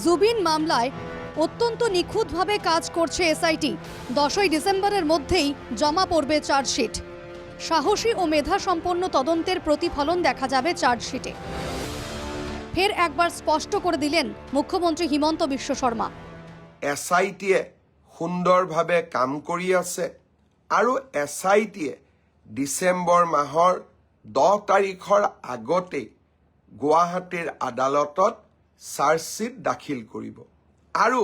জুবিন মামলায় অত্যন্ত নিখুঁতভাবে কাজ করছে এসআইটি। দশই ডিসেম্বরের মধ্যেই জমা পড়বে চার্জশিট। সাহসী ও মেধাসম্পন্ন তদন্তের প্রতিফলন দেখা যাবে চার্জশিটে। ফের একবার স্পষ্ট করে দিলেন মুখ্যমন্ত্রী হিমন্ত বিশ্ব শর্মা। এছ আই টিয়ে সুন্দৰভাৱে কাম কৰি আছে আৰু এছ আই টিয়ে ডিচেম্বৰ মাহৰ দহ তাৰিখৰ আগতেই গুৱাহাটীৰ আদালতত চাৰ্জশ্বীট দাখিল কৰিব। আৰু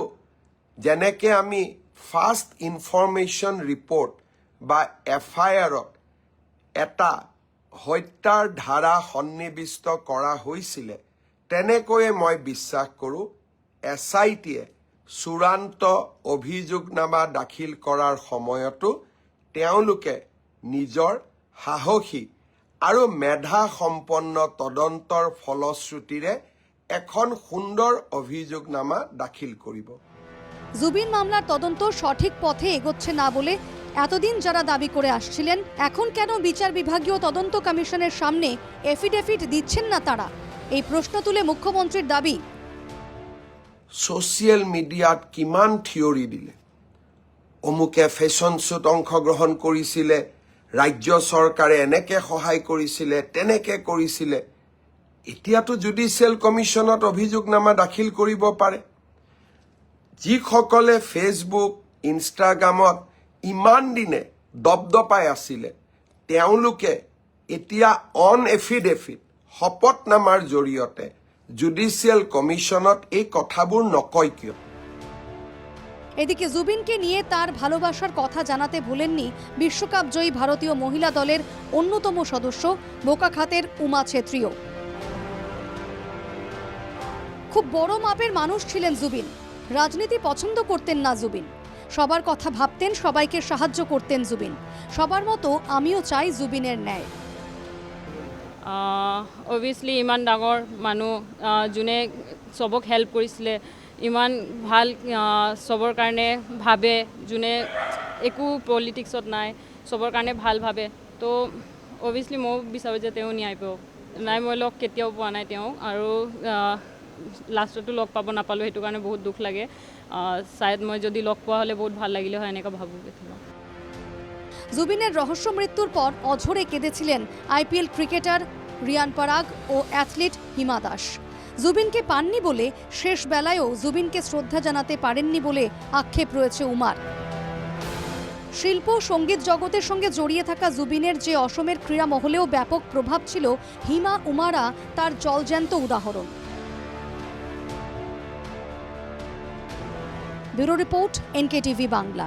যেনেকৈ আমি ফাৰ্ষ্ট ইনফৰমেশ্যন ৰিপৰ্ট বা এফ আই আৰত এটা হত্যাৰ ধাৰা সন্নিৱিষ্ট কৰা হৈছিলে তেনেকৈয়ে মই বিশ্বাস কৰোঁ এছ আই টিয়ে চূড়ান্ত অভিযোগনামা দাখিল কৰাৰ সময়তো তেওঁলোকে নিজৰ সাহসী আৰু মেধাসম্পন্ন তদন্তৰ ফলশ্ৰুতিৰে এখন সুন্দৰ অভিযোগনামা দাখিল কৰিব জুবিন মামলার তদন্ত সঠিক পথে এগোচ্ছে না বলে এতদিন যারা দাবি করে আসছিলেন এখন কেন বিচার বিভাগীয় তদন্ত কমিশনের সামনে এফিডেভিট দিচ্ছেন না তারা? এই প্রশ্ন তুলে মুখ্যমন্ত্রীর দাবি। ছ'চিয়েল মিডিয়াত কিমান থিয়ৰী দিলে? অমুকে ফেশ্বন শ্ব'ত অংশগ্ৰহণ কৰিছিলে ৰাজ্য চৰকাৰে এনেকে সহায় কৰিছিলে তেনেকে কৰিছিলে। এতিয়াতো জুডিচিয়েল কমিশ্যনত অভিযোগনামা দাখিল কৰিব পাৰে। যিসকলে ফেচবুক ইনষ্টাগ্ৰামত ইমান দিনে দপদপাই আছিলে, তেওঁলোকে এতিয়া অন এফিডেভিট শপতনামাৰ জৰিয়তে জুডিচিয়েল কমিশ্যনত এই কথাবোৰ নকয় কিয়? এদিকে জুবিনকে নিয়ে তার ভালোবাসার কথা জানাতে ভুলেননি বিশ্বকাপ জয়ী ভারতীয় মহিলা দলের অন্যতম সদস্য, বোকাখাতের উমা ছেত্রীও। খুব বড় মাপের মানুষ ছিলেন জুবিন। রাজনীতি পছন্দ করতেন না জুবিন। সবার কথা ভাবতেন, সবাইকে সাহায্য করতেন জুবিন। সবার মতো আমিও চাই জুবিনের ন্যায়। অভিয়াছলি ইমান ডাঙৰ মানুহ যোনে চবক হেল্প কৰিছিলে, ইমান ভালো চবৰ কাৰণে ভাবে, যোনে একো পলিটিক্সত নাই, চবৰ কাৰণে ভালো ভাবে। তো অভিয়াছলি ময়ো বিচাৰোঁ যে তেওঁ ন্যায় পাওক। নাই, মই লগ কেতিয়াও পোৱা নাই তেওঁ। আৰু লাষ্টতো লগ পাব নাপালোঁ, সেইটো কাৰণে বহুত দুখ লাগে। চায়দ মই যদি লগ পোৱা হ'লে বহুত ভালো লাগিলে হয়, এনেকুৱা ভাবোঁ কেতিয়াবা। জুবিনের রহস্য মৃত্যুর পর অঝরে কেঁদেছিলেন আইপিএল ক্রিকেটার রিয়ান পরাগ ও অ্যাথলিট হিমা দাস। জুবিনকে পাননি বলে শেষ বেলায়ও জুবিনকে শ্রদ্ধা জানাতে পারেননি বলে আক্ষেপ রয়েছে উমার। শিল্প সংগীত জগতের সঙ্গে জড়িয়ে থাকা জুবিনের যে অসমের ক্রীড়া মহলেও ব্যাপক প্রভাব ছিল, হিমা, উমারা তার জলজ্যান্ত উদাহরণ। Bureau report NKTV Bangla